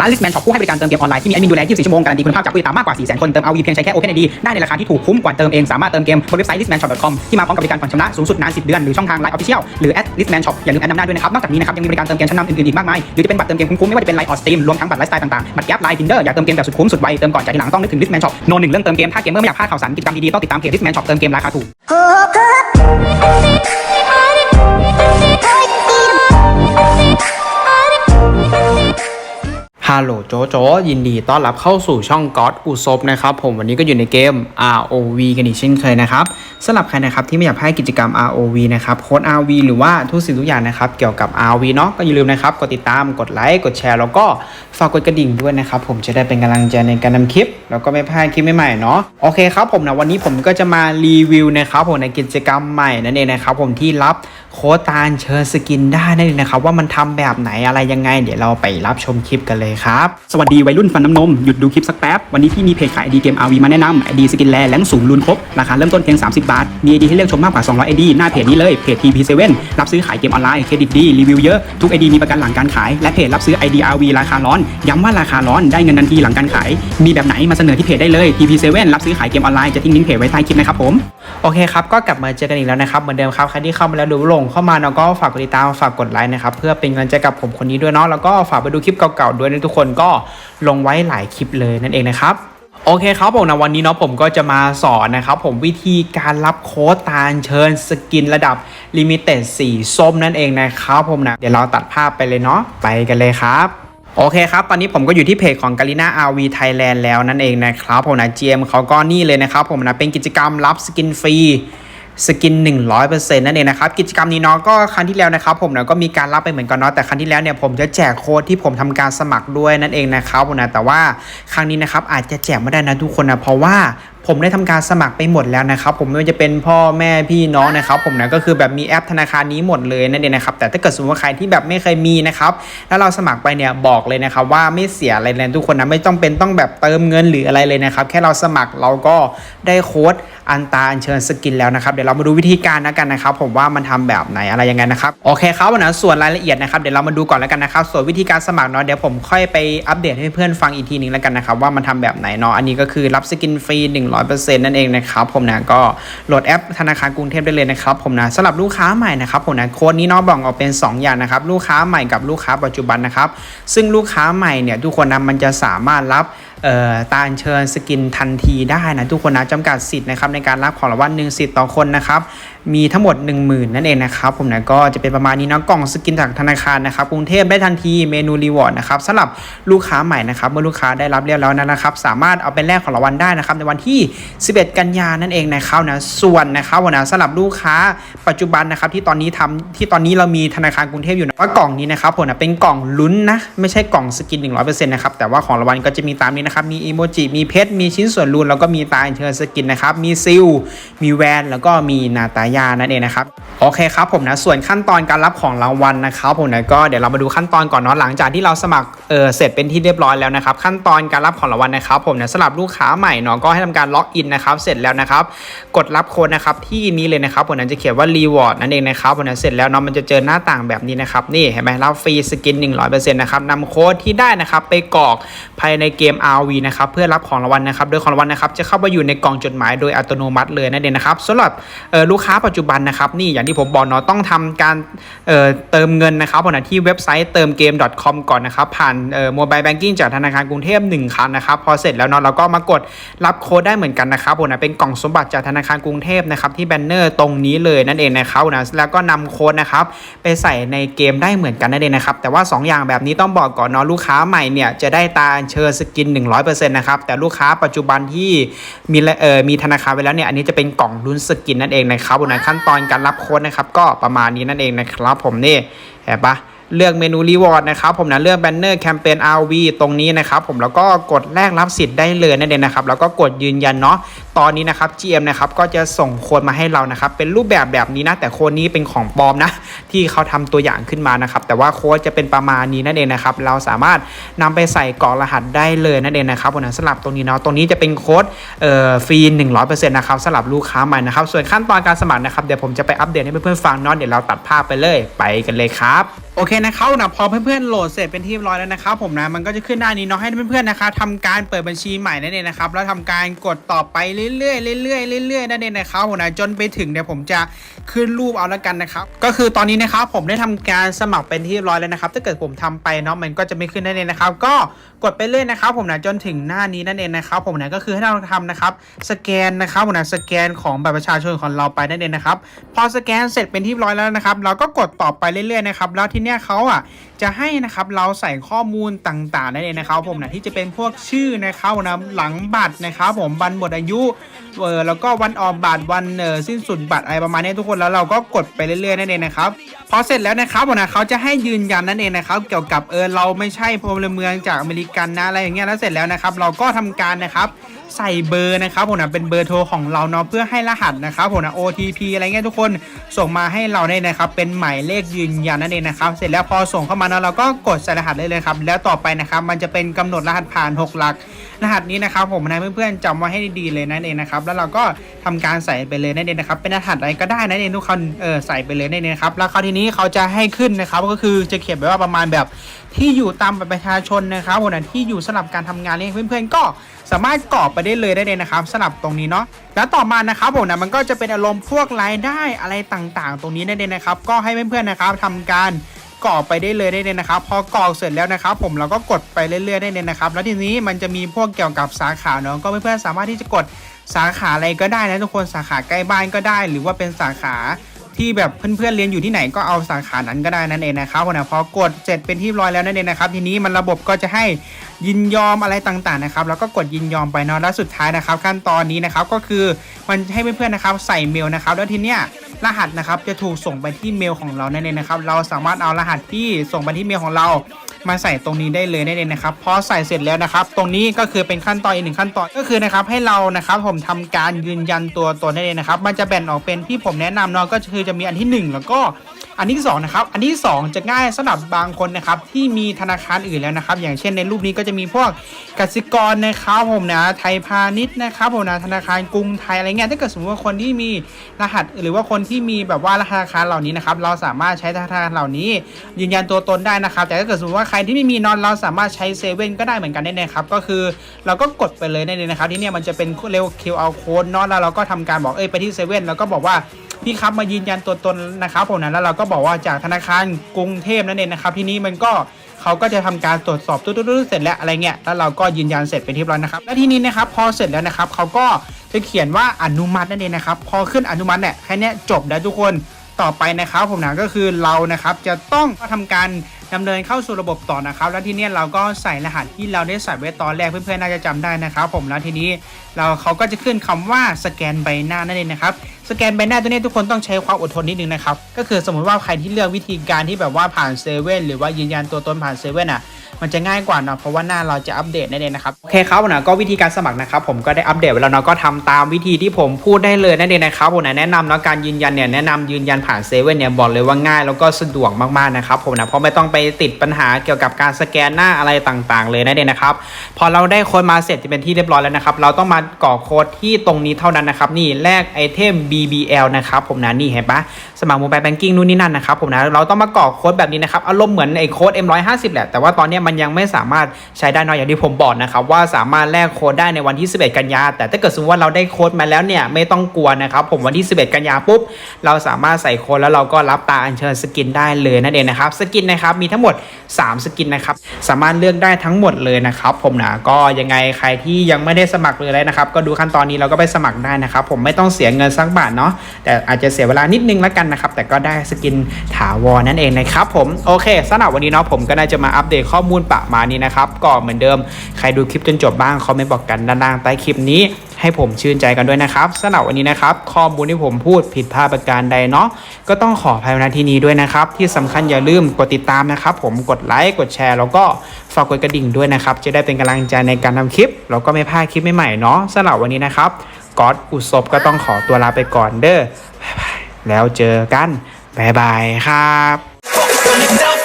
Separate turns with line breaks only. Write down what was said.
ร้าน Listman Shop ผู้ให้บริการเติมเกมออนไลน์ที่มีแอดมินดูแล 24 ชั่วโมงการันตีคุณภาพจากผู้ติดตามมากกว่า 400,000 คน เติมเอาวีเพียงใช้แค่ OpenID ได้ในราคาที่ถูกคุ้มกว่าเติมเอง สามารถเติมเกมบนเว็บไซต์ listmanshop.com ที่มาพร้อมกับบริการผ่อนชำระสูงสุดนาน 10 เดือน หรือช่องทาง Line Official หรือแอด @listman shop อย่าลืมแอดนำหน้าด้วยนะครับ นอกจากนี้นะครับ ยังมีบริการเติมเกมชั้นนำอื่นๆอีกมากมาย หรือจะเป็นบัตรเติมเกมคุ้มๆไม่ว่าจะเป็น Line or Steam รวมทั้งบัตรไลฟ์สไตล์ต่างๆบัตรแก๊ป Line Tinder อยากเติมเกมแบบสุดคุ้มสุดไวเติมก่อนจ่ายทีหลังต้องนึกถึง Listman Shop โนหนึ่งเรื่องเติมเกมถ้าเกมเมอร์ไม่อยากพลาดข่าวสารกิจกรรมดีๆต้องติดตามเพจ Listman Shop เติมเกมราคาถูก
ฮัลโหลโจโจยินดีต้อนรับเข้าสู่ช่องก็อดอุซบนะครับผมวันนี้ก็อยู่ในเกม ROV กันอีกเช่นเคยนะครับสำหรับใครนะครับที่ไม่อยากพลาดกิจกรรม ROV นะครับโค้ด RV หรือว่าทุกสิ่งทุกอย่างนะครับเกี่ยวกับ ROV เนาะก็อย่าลืมนะครับกดติดตามกดไลค์กดแชร์แล้วก็ฝากกดกระดิ่งด้วยนะครับผมจะได้เป็นกำลังใจในการนำคลิป แล้วก็ไม่พลาดคลิปใหม่ๆเนาะโอเคครับผมนะวันนี้ผมก็จะมารีวิวนะครับผมในกิจกรรมใหม่นั่นเองนะครับผมที่รับโค้ดตาลเชิญสกินได้นั่นเองนะครับว่ามันทำแบบไหนอะไรยังไง เดี๋ยวเราไปรับชมคลิปกันเลยครับ
สวัสดีวัยรุ่นฟันน้ำนม หยุดดูคลิปสักแป๊บ วันนี้พี่มีเพจขายไอดีเกม RV มาแนะนำไอดีสกินแลแรงสูงรุนครบ ราคาเริ่มต้นเพียง 30 บาท มีไอดีให้เลือกชมมากกว่า 200ไอดีหน้าเพจนี้เลยเพจ TP7 รับซื้อขายเกมออนไลน์เครดิตดีรีวิวเยอะทุกไอดีมีประกันหลังการขาย และเพจรับซื้อไอดี RV ราคาร้อน ย้ำว่าราคาร้อนได้เงินทันทีหลังการขาย มีแบบไหนมาเสนอที่เพจได้เลย TP7 รับซื้อขายเกมออนไลน์จะทิ้งลิงก์เพจไว้ใต้คลิปนะครับผม
โอเคครับก็กลับมาเจอกันอีกแล้วนะครับเหมือนเดิมครับใครที่เข้ามาแล้วดูลงเข้ามาเนาะก็ฝากกดติดตามฝากกดไลค์นะครับเพื่อเป็นกำลังใจกับผมคนนี้ด้วยเนาะแล้วก็ฝากไปดูคลิปเก่าๆด้วยนะทุกคนก็ลงไว้หลายคลิปเลยนั่นเองนะครับโอเคครับผมนะวันนี้เนาะผมก็จะมาสอนนะครับผมวิธีการรับโค้ดตาลเชิญสกินระดับลิมิเต็ดสีส้มนั่นเองนะครับผมนะเดี๋ยวเราตัดภาพไปเลยเนาะไปกันเลยครับโอเคครับ ตอนนี้ผมก็อยู่ที่เพจของ g a l i n a RV Thailand แล้วนั่นเองนะครับผมนะ GM เขาก็นี่เลยนะครับผมนะเป็นกิจกรรมรับสกินฟรี สกิน 100%นั่นเองนะครับ กิจกรรมนี้เนาะก็ครั้งที่แล้วนะครับ ผมนะก็มีการรับไปเหมือนกันเนาะแต่ครั้งที่แล้วเนี่ยผมจะแจกโค้ดที่ผมทำการสมัครด้วยนั่นเองนะครับผมนะแต่ว่าครั้งนี้นะครับอาจจะแจกไม่ได้นะทุกคนนะเพราะว่าผมได้ทำการสมัครไปหมดแล้วนะครับ ผมไม่ว่าจะเป็นพ่อแม่พี่น้องนะครับ ผมนะก็คือแบบมีแอปธนาคารนี้หมดเลยนั่นเองนะครับแต่ถ้าเกิดสมมติว่าใครที่แบบไม่เคยมีนะครับแล้วเราสมัครไปเนี่ยบอกเลยนะครับ ว่าไม่เสียอะไรเลยทุกคนนะไม่ต้องเป็นต้องแบบเติมเงินหรืออะไรเลยนะครับ แค่เราสมัครเราก็ได้โค้ดอันตาอันเชิญสกินแล้วนะครับเดี๋ยวเรามาดูวิธีการนะกันนะครับ ผมว่ามันทำแบบไหนอะไรยังไงนะครับโอเคครับวันนะส่วนรายละเอียดนะครับเดี๋ยวเรามาดูก่อนแล้วกันนะครับส่วนวิธีการสมัครเนาะเดี๋ยวผมค่อยไปอัปเดตให้เพื่อนฟังอีกทีหนึงแล้วกันนะครับว่ามันทำแบบไหนเนาะอันนี้ก็คือรับสกินฟรี100%นั่นเองนะครับผมนะก็โหลดแอปธนาคารกรุงเทพได้เลยนะครับผมนะสำหรับลูกค้าใหม่นะครับผมนะโค้ดนี้เนาะบ่งออกเป็น 2 อย่างนะครับลูกค้าใหม่กับลูกค้าปัจจุบันนะครับซึ่งลูกค้าใหม่เนี่ยทุกคนนะมันจะสามารถรับ ตาอัญเชิญสกินทันทีได้นะทุกคนนะจำกัดสิทธิ์นะครับในการรับของรางวัลหนึ่งสิทธิ์ต่อคนนะครับมีทั้งหมด 1 0,000 นั่นเองนะครับผมนะก็จะเป็นประมาณนี้นะกล่องสกินจากธนาคารนะครับกรุงเทพได้ทันทีเมนูรีวอร์ดนะครับสำหรับลูกค้าใหม่นะครับเมื่อลูกค้าได้รับเรียบร้อยแล้วนะครับ สามารถเอาเป็นแลกของรางวัลได้นะครับในวันที่ 11 กันยานั่นเองนะครับนะส่วนนะครับวันนะสำหรับลูกค้าปัจจุบันนะครับที่ตอนนี้ทำที่ตอนนี้เรามีธนาคารกรุงเทพอยู่นะว่ากล่องนี้นะครับผมนะเป็นกล่องลุ้นนะไม่ใช่กล่องสกิน 100%นะครับแต่ว่าของรางวัลก็จะมีตามนี้นะครับ มีอีโมจิ มีเพชร มีชิ้นส่วนรูน แล้วก็มีตาอัญเชิญสกินนะครับ มีซิล มีแวน แล้วก็มีนาตายานั่นเองนะครับ โอเคครับผมนะ ส่วนขั้นตอนการรับของรางวัลนะครับผมนะก็เดี๋ยวเรามาดูขั้นตอนก่อนเนาะ หลังจากที่เราสมัครเออเสร็จเป็นที่เรียบร้อยแล้วนะครับ ขั้นตอนการรับของรางวัลนะครับ ผมนะสำหรับลูกค้าใหม่เนาะ ก็ให้ทำการล็อกอินนะครับ เสร็จแล้วนะครับ กดรับโค้ดนะครับที่นี้เลยนะครับผมนะจะเขียนว่ารีวอร์ดนั่นเองนะครับผมนะเสร็จแล้วเนาะมันจะเจอหน้าต่างแบบนี้นะครับนี่เห็นไหมรับฟรีสกิน100%นะครับนำโค้ดที่ได้นะครับไปกรอกภายในเกม RV นะครับเพื่อรับของรางวัลนะครับโดยของรางวัลนะครับจะเข้าไปอยู่ในกล่องจดหมายโดยอัตโนมัติเลยนั่นเองนะครับสำหรับลูกค้าปัจจุบันนะครับนี่อย่างที่ผมบอกเนาะต้องทำการเเติมเงินนะครับผมนที่เว็บไซต์เติมเกม .com ก่อนนะครับผ่านเอ่อโมบายแบงกิ้งจากธนาคารกรุงเทพ1ครั้งนะครับพอเสร็จแล้วเนาะเราก็มากดรับโค้ดได้เหมือนกันนะครับผมนะเป็นกล่องสมบัติจากธนาคารกรุงเทพนะครับที่แบนเนอร์ตรงนี้เลยนั่นเองนะครับนะแล้วก็นำโค้ดนะครับไปใส่ในเกมได้เหมือนกันนั่นเองนะครับแต่ว่า 2 อย่างแบบนี้ต้องบอกก่อนเนาะลูกค้าใหม่เนี่ยจะได้ตาเชิญสกิน100%นะครับ แต่ลูกค้าปัจจุบันที่มีเอ่อมีธนาคารไว้แล้วเนี่ย อันนี้จะเป็นกล่องลุ้นสกินนั่นเองนะครับบนขั้นตอนการรับโค้ดนะครับ ก็ประมาณนี้นั่นเองนะครับ ผมนี่เห็นปะ เลือกเมนูรีวอร์ดนะครับผมนะเลือกแบนเนอร์แคมเปญ RV ตรงนี้นะครับผมแล้วก็กดแลกรับสิทธิ์ได้เลยนั่นเองนะครับแล้วก็กดยืนยันเนาะตอนนี้นะครับ GM นะครับก็จะส่งโค้ดมาให้เรานะครับเป็นรูปแบบแบบนี้นะแต่โค้ดนี้เป็นของปลอมนะที่เขาทำตัวอย่างขึ้นมานะครับแต่ว่าโค้ดจะเป็นประมาณนี้นั่นเองนะครับเราสามารถนำไปใส่กรอกรหัสได้เลยนั่นเองนะครับผมนะสำหรับตรงนี้เนาะตรงนี้จะเป็นโค้ดเอ่อฟรี100%นะครับสำหรับลูกค้าใหม่นะครับส่วนขั้นตอนการสมัครนะครับเดี๋ยวผมจะไปอัปเดตให้เพื่อนๆฟังเนาะเดี๋ยวเราตัดภาพไปเลยไปกันเลยครับโอเคนะครับนะพอเพื่อนๆโหลดเสร็จเป็นที่เรียบร้อยแล้วนะครับผมนะมันก็จะขึ้นหน้านี้เนาะให้เพื่อนๆนะคะทำการเปิดบัญชีใหม่นั่นเองนะครับแล้วทำการกดต่อไปเรื่อยๆเรื่อยๆเรื่อยๆนั่นเองนะครับผมนะจนไปถึงเดี๋ยวผมจะขึ้นรูปเอาแล้วกันนะครับก็คือตอนนี้นะครับผมได้ทำการสมัครเป็นที่เรียบร้อยแล้วนะครับถ้าเกิดผมทำไปเนาะมันก็จะไม่ขึ้นนั่นเองนะครับก็กดไปเรื่อยนะครับผมนะจนถึงหน้านี้นั่นเองนะครับผมนะก็คือให้เราทำนะครับสแกนนะครับผมนะสแกนของบัตรประชาชนของเราไปนั่นเองนะครับพอสแกนเสร็จเป็นที่เรียบร้อยแล้วนะครับเราก็กดต่อไปเรื่อยๆนะครับแล้วทีเนี้ยเขาอะจะให้นะครับเราใส่ข้อมูลต่างๆนั่นเองนะครับ ผมนะที่จะเป็นพวกชื่อนะครับนะหลังบัตรนะครับผมวันหมดอายุเออแล้วก็วันออกบัตรวันเออสิ้นสุดบัตรอะไรประมาณนี้ทุกคนแล้วเราก็กดไปเรื่อยๆนั่นเองนะครับพอเสร็จแล้วนะครับผมนะเขาจะให้ยืนยันนั่นเองนะครับ เกี่ยวกับเออเราไม่ใช่พลเมืองจากอเมริกันนะอะไรอย่างเงี้ยแล้วเสร็จแล้วนะครับ เราก็ทำการนะครับ ใส่เบอร์นะครับผมนะเป็นเบอร์โทรของเราเนาะเพื่อให้รหัสนะครับผมนะ OTP อะไรเงี้ยทุกคนส่งมาให้เราได้นะครับ เป็นหมายเลขยืนยันนั่นเองนะครับ เสร็จแล้วพอส่งเข้ามาเนาะเราก็กดใส่รหัสได้เลยครับ แล้วต่อไปนะครับมันจะเป็นกำหนดรหัสผ่าน 6 หลัก รหัสนี้นะครับผมนะเพื่อนๆจำไว้ให้ดีๆเลยนั่นเองนะครับ แล้วเราก็ทำการใส่ไปเลยนั่นเองนะครับ เป็นรหัสอะไรก็ได้นั่นเองทุกคนเออใส่ไปเลยนั่นเองครับแล้วคราวทีนี้เขาจะให้ขึ้นนะครับก็คือจะเขียนไว้ว่าประมาณแบบที่อยู่ตามบัตรประชาชนนะครับผมนะที่อยู่สลับการทำงานเนี่ยเพื่อนๆก็ สามารถกรอกไปได้เลยได้เลยนะครับสลับตรงนี้เนาะแล้วต่อมานะครับผมนะมันก็จะเป็นอารมณ์พวกรายได้อะไรต่างๆ ตรงนี้ได้เลยนะครับ ก็ให้เพื่อนๆนะครับทำการกรอกไปได้เลยได้เลยนะครับ พอกรอกเสร็จแล้วนะครับ ผมเราก็กดไปเรื่อยๆได้เลยนะครับ แล้วทีนี้มันจะมีพวกเกี่ยวกับสาขาเนาะก็เพื่อนๆสามารถที่จะกดสาขาอะไรก็ได้นะทุกคนสาขาใกล้บ้านก็ได้ หรือว่าเป็นสาขา ที่แบบเพื่อนๆเรียนอยู่ที่ไหนก็เอาสาขานั้นก็ได้นั่นเองนะครับนะพอกดเสร็จเป็นที่ร้อยแล้วนั่นเองนะครับทีนี้มันระบบก็จะให้ยินยอมอะไรต่างๆนะครับแล้วก็กดยินยอมไปเนาะแล้วสุดท้ายนะครับ ขั้นตอนนี้นะครับก็คือมันให้เพื่อนๆนะครับใส่เมลนะครับแล้วทีเนี้ยรหัสนะครับจะถูกส่งไปที่เมลของเรานั่นเองนะครับเราสามารถเอารหัสที่ส่งไปที่เมลของเรา มาใส่ตรงนี้ได้เลยนั่นเองนะครับพอใส่เสร็จแล้วนะครับ ตรงนี้ก็คือเป็นขั้นตอนอีกหนึ่งขั้นตอนก็คือนะครับให้เรานะครับผมทำการยืนยันตัวตนได้เลยนะครับ มันจะแบ่งออกเป็นที่ผมแนะนำเนาะก็คือจะมีอันที่หนึ่งแล้วก็ อันที่สองนะครับ อันที่สองจะง่ายสำหรับบางคนนะครับที่มีธนาคารอื่นแล้วนะครับ อย่างเช่นในรูปนี้ก็จะมีพวกกสิกรนะครับผมนะไทยพาณิชย์นะครับผมนะธนาคารกรุงไทยอะไรเงี้ยถ้าเกิดสมมติว่าคนที่มีรหัสหรือว่าคนที่มีแบบว่ารธนาคารเหล่านี้นะครับเราสามารถใช้ธนาคารเหล่านี้ ยืนยันตัวตนได้นะครับ แต่ถ้าเกิดสมมติว่าใครที่ไม่มีนอนเราสามารถใช้เซเว่นก็ได้เหมือนกันได้นะครับก็คือเราก็กดไปเลยได้เลยนะครับที่เนี่ยมันจะเป็นเร็ว QR code เนาะแล้วเราก็ทำการบอกเอ้ยไปที่เซเว่นแล้วก็บอกว่า พี่ครับมายืนยันตัวตนนะครับผมนะแล้วเราก็บอกว่าจากธนาคารกรุงเทพนั่นเองนะครับ ที่นี้มันก็เขาก็จะทำการตรวจสอบตุ๊ดๆๆเสร็จแล้วอะไรเงี้ยแล้วเราก็ยืนยันเสร็จเป็นที่เรียบร้อยนะครับและที่นี้นะครับพอเสร็จแล้วนะครับเขาก็จะเขียนว่าอนุมัตินั่นเองนะครับพอขึ้นอนุมัติเนี่ยแค่นี้จบแล้วทุกคนต่อไปนะครับผมนะก็คือเรานะครับจะต้องทำการ ดำเนินเข้าสู่ระบบต่อนะครับ แล้วที่นี้เราก็ใส่รหัสที่เราได้ใส่ไว้ตอนแรกเพื่อนๆน่าจะจำได้นะครับ ผมแล้วทีนี้เราเขาก็จะขึ้นคำว่าสแกนใบหน้านั่นเองนะครับสแกนใบหน้าตัวนี้ทุกคนต้องใช้ความอดทนนิดนึงนะครับก็คือสมมติว่าใครที่เลือกวิธีการที่แบบว่าผ่านเซเว่นหรือว่ายืนยันตัวตนผ่านเซเว่นอะ มันจะง่ายกว่าเนาะเพราะว่าหน้าเราจะอัปเดตนั่นเองนะครับโอเคครับนะก็วิธีการสมัครนะครับผมก็ได้อัปเดตไว้แล้วเนาะก็ทำตามวิธีที่ผมพูดได้เลยนั่นเองนะครับผมนะแนะนำเนาะการยืนยันเนี่ยแนะนำยืนยันผ่านเซเว่นเนี่ยบอกเลยว่าง่ายแล้วก็สะดวกมากๆนะครับผมนะเพราะไม่ต้องไปติดปัญหาเกี่ยวกับการสแกนหน้าอะไรต่างๆ เลยนั่นเองนะครับพอเราได้โค้ดมาเสร็จจะเป็นที่เรียบร้อยแล้วนะครับเราต้องมากรอกโค้ดที่ตรงนี้เท่านั้นนะครับนี่แลกไอเทม BBL นะครับผมนะนี่เห็นปะสมัครโมบายแบงกิ้งนู่นนี่นั่นนะครับผมนะเราต้องมากรอกโค้ดแบบนี้นะครับอารมณ์เหมือนไอโค้ด M150 แหละแต่ว่าตอนนี้ยมันยังไม่สามารถใช้ได้นอะอย่างที่ผมบอกนะครับว่าสามารถแลกโค้ดได้ในวันที่ 11 กันยา แต่ถ้าเกิดสมมติว่าเราได้โค้ดมาแล้วเนี่ยไม่ต้องกลัวนะครับผมวันที่ 11 กันยาปุ๊บเราสามารถใส่โค้ดแล้วเราก็รับตาอัญเชิญสกินได้เลยนั่นเองนะครับสกินนะครับมีทั้งหมด 3 สกินนะครับสามารถเลือกได้ทั้งหมดเลยนะครับผมนะก็ยังไงใครที่ยังไม่ได้สมัครเลยนะครับก็ดูขั้นตอนนี้เราก็ไปสมัครได้นะครับผมไม่ต้องเสียเงินสักบาทเนาะแต่อาจจะเสียเวลานิดนึงแล้วกันนะครับแต่ก็ได้สกินถาวรนั่นเองนะครับผมโอเคสำหรับวันนี้เนาะผมก็น่าจะมาอัปเดตข้อมูลประมาณนี้นะครับก็เหมือนเดิมใครดูคลิปจนจบบ้างคอมเมนต์บอกกันด้านล่างใต้คลิปนี้ ให้ผมชื่นใจกันด้วยนะครับสำหรับวันนี้นะครับข้อมูลที่ผมพูดผิดพลาดประการใดเนาะก็ต้องขออภัยณที่นี้ด้วยนะครับ ที่สำคัญอย่าลืมกดติดตามนะครับผมกดไลค์กดแชร์ แล้วก็ฝากกดกระดิ่งด้วยนะครับ จะได้เป็นกำลังใจในการทำคลิป แล้วก็ไม่พลาดคลิปใหม่ๆเนาะสำหรับวันนี้นะครับก๊อตอุศบก็ต้องขอตัวลาไปก่อนเด้อบายบายแล้วเจอกันบายบายครับ